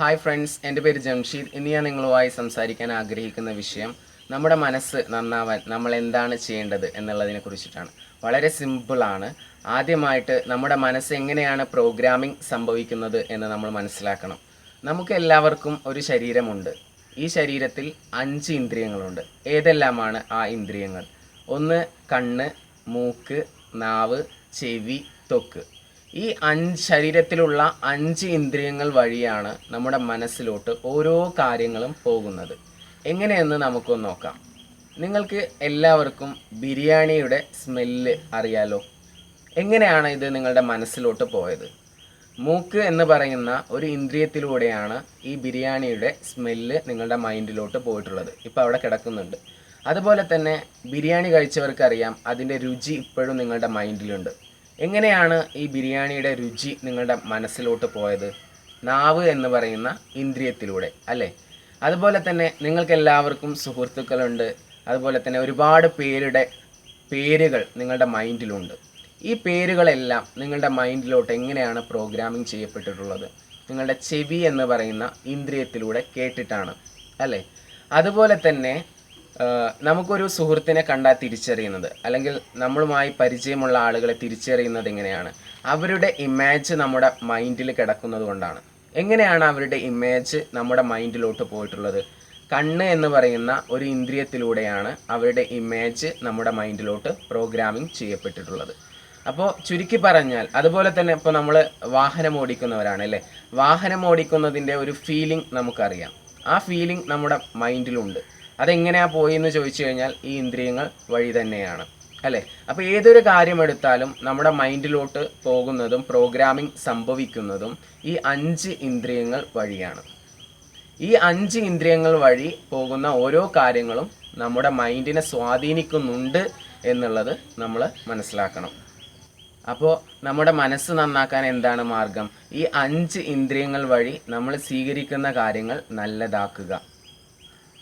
Hi friends എന്റെ പേര് ജംഷീദ്. ഇന്ന് ഞാൻ നിങ്ങളുമായി സംസാരിക്കാൻ ആഗ്രഹിക്കുന്ന വിഷയം നമ്മുടെ മനസ്സ് നന്നാവാൻ നമ്മൾ എന്താണ് ചെയ്യേണ്ടത് എന്നുള്ളതിനെ കുറിച്ചിട്ടാണ്. വളരെ സിമ്പിളാണ് ആദ്യമായിട്ട് നമ്മുടെ മനസ്സ് എങ്ങനെയാണ് പ്രോഗ്രാമിംഗ് സംഭവിക്കുന്നത് എന്ന് നമ്മൾ മനസ്സിലാക്കണം. നമുക്ക് എല്ലാവർക്കും ഒരു ശരീരമുണ്ട്. ഈ ശരീരത്തിൽ അഞ്ച് ഇന്ദ്രിയങ്ങളുണ്ട്. ഏതെല്ലാമാണ് ആ ഇന്ദ്രിയങ്ങൾ? ഒന്ന് കണ്ണ് മൂക്ക് നാവ് ചെവി ത്വക്ക് ഈ അഞ്ച് ശരീരത്തിലുള്ള അഞ്ച് ഇന്ദ്രിയങ്ങൾ വഴിയാണ് നമ്മുടെ മനസ്സിലോട്ട് ഓരോ കാര്യങ്ങളും പോകുന്നത്. എങ്ങനെയെന്ന് നമുക്കൊന്ന് നോക്കാം. നിങ്ങൾക്ക് എല്ലാവർക്കും ബിരിയാണിയുടെ സ്മെല്ല് അറിയാലോ? എങ്ങനെയാണ് ഇത് നിങ്ങളുടെ മനസ്സിലോട്ട് പോയത്? മൂക്ക് എന്ന് പറയുന്ന ഒരു ഇന്ദ്രിയത്തിലൂടെയാണ് ഈ ബിരിയാണിയുടെ സ്മെല്ല് നിങ്ങളുടെ മൈൻഡിലോട്ട് പോയിട്ടുള്ളത്. ഇപ്പോൾ അവിടെ കിടക്കുന്നുണ്ട്. അതുപോലെ തന്നെ ബിരിയാണി കഴിച്ചവർക്കറിയാം അതിന്റെ രുചി ഇപ്പോഴും നിങ്ങളുടെ മൈൻഡിലുണ്ട്. എങ്ങനെയാണ് ഈ ബിരിയാണിയുടെ രുചി നിങ്ങളുടെ മനസ്സിലോട്ട് പോയത്? നാവ് എന്ന് പറയുന്ന ഇന്ദ്രിയത്തിലൂടെ അല്ലേ? അതുപോലെ തന്നെ നിങ്ങൾക്ക് എല്ലാവർക്കും സുഹൃത്തുക്കളുണ്ട്. അതുപോലെ തന്നെ ഒരുപാട് പേരുടെ പേരുകൾ നിങ്ങളുടെ മൈൻഡിലുണ്ട്. ഈ പേരുകളെല്ലാം നിങ്ങളുടെ മൈൻഡിലോട്ട് എങ്ങനെയാണ് പ്രോഗ്രാമിംഗ് ചെയ്യപ്പെട്ടിട്ടുള്ളത്? നിങ്ങളുടെ ചെവി എന്ന് പറയുന്ന ഇന്ദ്രിയത്തിലൂടെ കേട്ടിട്ടാണ് അല്ലേ? അതുപോലെ തന്നെ നമുക്കൊരു സുഹൃത്തിനെ കണ്ടാൽ തിരിച്ചറിയുന്നത് അല്ലെങ്കിൽ നമ്മളുമായി പരിചയമുള്ള ആളുകളെ തിരിച്ചറിയുന്നത് എങ്ങനെയാണ്? അവരുടെ ഇമേജ് നമ്മുടെ മൈൻഡിൽ കിടക്കുന്നത് കൊണ്ടാണ്. എങ്ങനെയാണ് അവരുടെ ഇമേജ് നമ്മുടെ മൈൻഡിലോട്ട് പോയിട്ടുള്ളത്? കണ്ണ് എന്ന് പറയുന്ന ഒരു ഇന്ദ്രിയത്തിലൂടെയാണ് അവരുടെ ഇമേജ് നമ്മുടെ മൈൻഡിലോട്ട് പ്രോഗ്രാമിംഗ് ചെയ്യപ്പെട്ടിട്ടുള്ളത്. അപ്പോൾ ചുരുക്കി പറഞ്ഞാൽ അതുപോലെ തന്നെ ഇപ്പോൾ നമ്മൾ വാഹനം ഓടിക്കുന്നവരാണ് അല്ലേ? വാഹനം ഓടിക്കുന്നതിന്റെ ഒരു ഫീലിംഗ് നമുക്കറിയാം. ആ ഫീലിംഗ് നമ്മുടെ മൈൻഡിലുണ്ട് അതെങ്ങനെയാ പോയി എന്ന് ചോദിച്ചു കഴിഞ്ഞാൽ ഈ ഇന്ദ്രിയങ്ങൾ വഴി തന്നെയാണ്. അല്ലേ? അപ്പോൾ ഏതൊരു കാര്യം എടുത്താലും നമ്മുടെ മൈൻഡിലോട്ട് പോകുന്നതും പ്രോഗ്രാമിംഗ് സംഭവിക്കുന്നതും ഈ അഞ്ച് ഇന്ദ്രിയങ്ങൾ വഴിയാണ്. ഈ അഞ്ച് ഇന്ദ്രിയങ്ങൾ വഴി പോകുന്ന ഓരോ കാര്യങ്ങളും നമ്മുടെ മൈൻഡിനെ സ്വാധീനിക്കുന്നുണ്ട് എന്നുള്ളത് നമ്മൾ മനസ്സിലാക്കണം. അപ്പോൾ നമ്മുടെ മനസ്സ് നന്നാക്കാൻ എന്താണ് മാർഗം? ഈ അഞ്ച് ഇന്ദ്രിയങ്ങൾ വഴി നമ്മൾ സ്വീകരിക്കുന്ന കാര്യങ്ങൾ നല്ലതാക്കുക.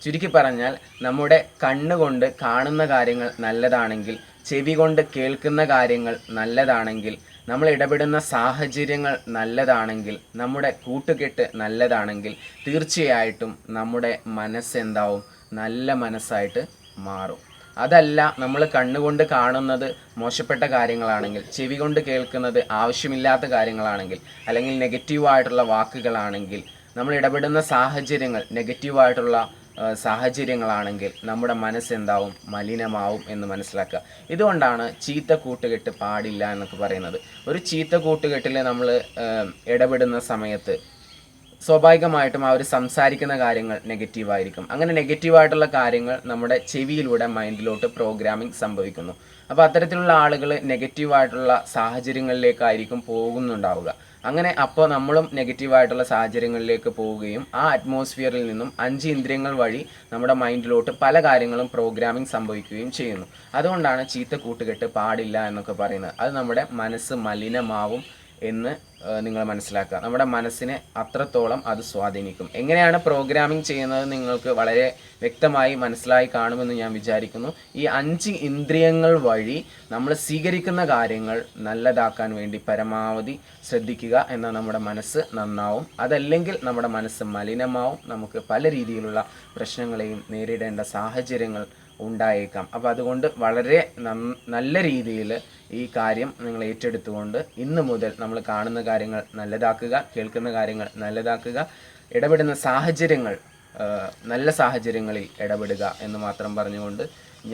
ചുരുക്കി പറഞ്ഞാൽ നമ്മുടെ കണ്ണുകൊണ്ട് കാണുന്ന കാര്യങ്ങൾ നല്ലതാണെങ്കിൽ ചെവി കൊണ്ട് കേൾക്കുന്ന കാര്യങ്ങൾ നല്ലതാണെങ്കിൽ നമ്മൾ ഇടപെടുന്ന സാഹചര്യങ്ങൾ നല്ലതാണെങ്കിൽ നമ്മുടെ കൂട്ടുകെട്ട് നല്ലതാണെങ്കിൽ തീർച്ചയായിട്ടും നമ്മുടെ മനസ്സെന്താവും? നല്ല മനസ്സായിട്ട് മാറും. അതല്ല നമ്മൾ കണ്ണുകൊണ്ട് കാണുന്നത് മോശപ്പെട്ട കാര്യങ്ങളാണെങ്കിൽ ചെവി കൊണ്ട് കേൾക്കുന്നത് ആവശ്യമില്ലാത്ത കാര്യങ്ങളാണെങ്കിൽ അല്ലെങ്കിൽ നെഗറ്റീവായിട്ടുള്ള വാക്കുകളാണെങ്കിൽ നമ്മൾ ഇടപെടുന്ന സാഹചര്യങ്ങൾ നെഗറ്റീവായിട്ടുള്ള സാഹചര്യങ്ങളാണെങ്കിൽ നമ്മുടെ മനസ്സെന്താവും? മലിനമാവും എന്ന് മനസ്സിലാക്കുക. ഇതുകൊണ്ടാണ് ചീത്ത കൂട്ടുകെട്ട് പാടില്ല എന്നൊക്കെ പറയുന്നത്. ഒരു ചീത്ത കൂട്ടുകെട്ടിൽ നമ്മൾ ഇടപെടുന്ന സമയത്ത് സ്വാഭാവികമായിട്ടും അവർ സംസാരിക്കുന്ന കാര്യങ്ങൾ നെഗറ്റീവായിരിക്കും അങ്ങനെ നെഗറ്റീവായിട്ടുള്ള കാര്യങ്ങൾ നമ്മുടെ ചെവിയിലൂടെ മൈൻഡിലോട്ട് പ്രോഗ്രാമിംഗ് സംഭവിക്കുന്നു. അപ്പോൾ അത്തരത്തിലുള്ള ആളുകൾ നെഗറ്റീവായിട്ടുള്ള സാഹചര്യങ്ങളിലേക്കായിരിക്കും പോകുന്നുണ്ടാവുക. അങ്ങനെ അപ്പോൾ നമ്മളും നെഗറ്റീവായിട്ടുള്ള സാഹചര്യങ്ങളിലേക്ക് പോവുകയും ആ അറ്റ്മോസ്ഫിയറിൽ നിന്നും അഞ്ച് ഇന്ദ്രിയങ്ങൾ വഴി നമ്മുടെ മൈൻഡിലോട്ട് പല കാര്യങ്ങളും പ്രോഗ്രാമിംഗ് സംഭവിക്കുകയും ചെയ്യുന്നു. അതുകൊണ്ടാണ് ചീത്ത കൂട്ടുകെട്ട് പാടില്ല എന്നൊക്കെ പറയുന്നത്. അത് നമ്മുടെ മനസ്സ് മലിനമാവും എന്ന് നിങ്ങൾ മനസ്സിലാക്കുക. നമ്മുടെ മനസ്സിനെ അത്രത്തോളം അത് സ്വാധീനിക്കും. എങ്ങനെയാണ് പ്രോഗ്രാമിംഗ് ചെയ്യുന്നത് നിങ്ങൾക്ക് വളരെ വ്യക്തമായി മനസ്സിലായി കാണുമെന്ന് ഞാൻ വിചാരിക്കുന്നു. ഈ അഞ്ച് ഇന്ദ്രിയങ്ങൾ വഴി നമ്മൾ സ്വീകരിക്കുന്ന കാര്യങ്ങൾ നല്ലതാക്കാൻ വേണ്ടി പരമാവധി ശ്രദ്ധിക്കുക എന്നാൽ നമ്മുടെ മനസ്സ് നന്നാവും. അതല്ലെങ്കിൽ നമ്മുടെ മനസ്സ് മലിനമാവും. നമുക്ക് പല രീതിയിലുള്ള പ്രശ്നങ്ങളെയും നേരിടേണ്ട സാഹചര്യങ്ങൾ ഉണ്ടായേക്കാം. അപ്പോൾ അതുകൊണ്ട് വളരെ നല്ല രീതിയിൽ ഈ കാര്യം നിങ്ങൾ ഏറ്റെടുത്തുകൊണ്ട് ഇന്ന് മുതൽ നമ്മൾ കാണുന്ന കാര്യങ്ങൾ നല്ലതാക്കുക കേൾക്കുന്ന കാര്യങ്ങൾ നല്ലതാക്കുക ഇടപെടുന്ന സാഹചര്യങ്ങൾ നല്ല സാഹചര്യങ്ങളിൽ ഇടപെടുക എന്ന് മാത്രം പറഞ്ഞുകൊണ്ട്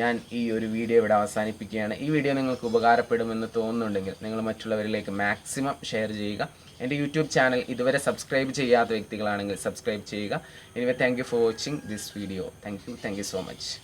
ഞാൻ ഈ ഒരു വീഡിയോ ഇവിടെ അവസാനിപ്പിക്കുകയാണ്. ഈ വീഡിയോ നിങ്ങൾക്ക് ഉപകാരപ്പെടുമെന്ന് തോന്നുന്നുണ്ടെങ്കിൽ നിങ്ങൾ മറ്റുള്ളവരിലേക്ക് മാക്സിമം ഷെയർ ചെയ്യുക. എന്റെ യൂട്യൂബ് ചാനൽ ഇതുവരെ സബ്സ്ക്രൈബ് ചെയ്യാത്ത വ്യക്തികളാണെങ്കിൽ സബ്സ്ക്രൈബ് ചെയ്യുക. Anyway thank for watching this video thank you so much